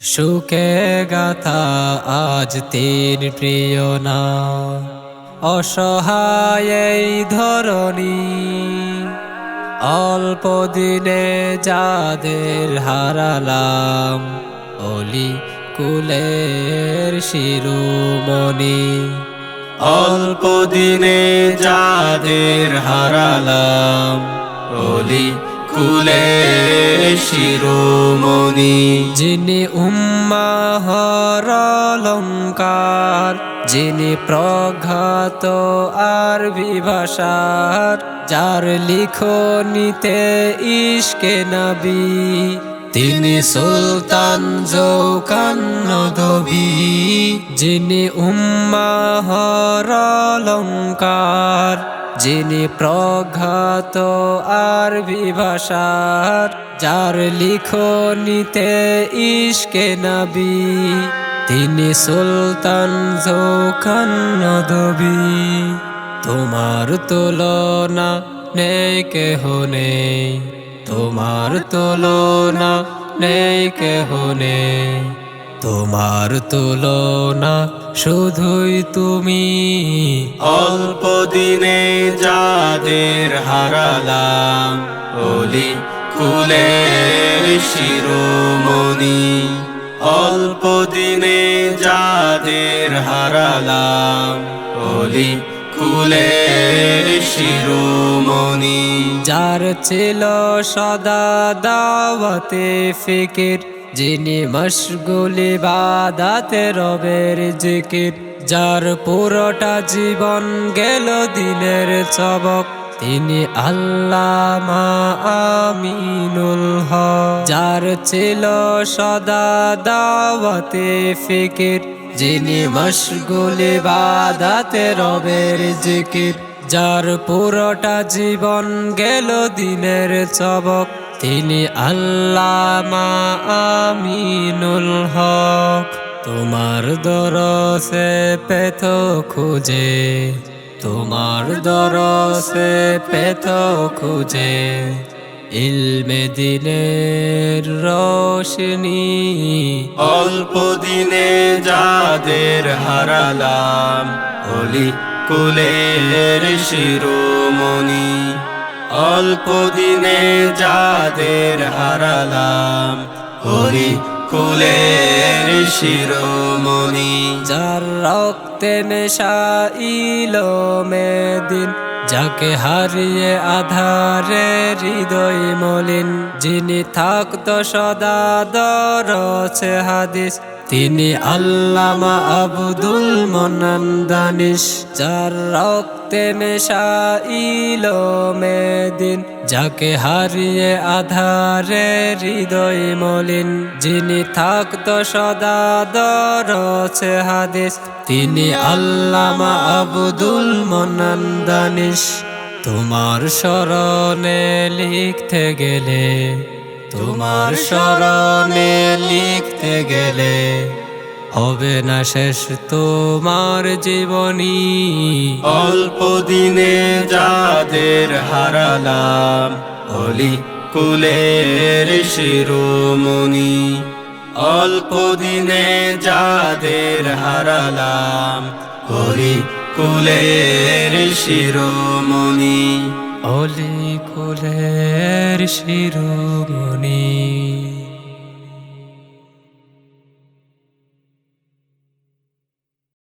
সুখে গাথা আজ তীর প্রিয় না অসহায় এই ধরণী, অল্প দিনে যাদের হারালাম অলি কুলের শিরোমণি। অল্প দিনে যাদের হারালাম অলি কুলে শিরোমণি। যিনি উম্মাহর অলঙ্কার যিনি প্রঘাত আর বিভাষার যার লিখনিতে ইশকে নবী। তিনি সুলতান জৌকান নদবী যিনি উম্মাহর অলঙ্কার যিনি প্রঘাত আর বিভাষার, যার লিখনিতে ইশকে নবী, তিনি সুলতান নদবী তোমার তুলনা নেই, কেহ নেই। তোমার তুলনা নেই, কেহ নেই। তোমার তুলনা শুধুই তুমি। অল্প দিনে যাদের হারালাম অলি কুলের শিরোমণি। অল্প দিনে যাদের হারালাম অলি কুলের শিরোমণি। যার ছিল সদা দাওয়াতে ফিকির যিনি মশগুলি বাদাতে রবের জিকির, যার পুরোটা জীবন গেল দিনের চবক তিনি আল্লামা আমিনুল হক, যার ছিল সদা দাওয়াতে ফিকির। যিনি মশগুলি বাদাতে রবের জিকির, যার পুরোটা জীবন গেল দিনের চবক তিনি আল্লামা আমিনুল হক। তোমার দরসে পেত খুঁজে, তোমার দরসে পেত খুঁজে। ইলমে দিনের রোশনি, অল্প দিনে যাদের হারালাম, অলি কুলের শিরোমণি। অল্প দিনে যাদের হারালাম অলি কুলের শিরোমণি। যার রক্তে নেশা ইলো মেদিন, যাকে হারিয়ে আধারে হৃদয় মলিন, যিনি থাকত সদা দরছে হাদিস। তিনি আল্লামা আব্দুল মনান দানিশ, যার রক্তে নেশা ইলো মেদিন যাকে হারিয়ে আধারে হৃদয় মলিন, যিনি থাকত সদা দরছে হাদিস। তিনি আল্লামা আব্দুল মনান তোমার স্মরণে লিখতে গেলে তোমার স্মরণে লিখতে গেলে হবে না শেষ তোমার জীবনী। অল্প দিনে যাদের হারালাম অলি কুলের শিরোমণি। অল্প দিনে যাদের হারালাম অলি কুলের শিরোমণি। অলি কুলের শিরোমণি।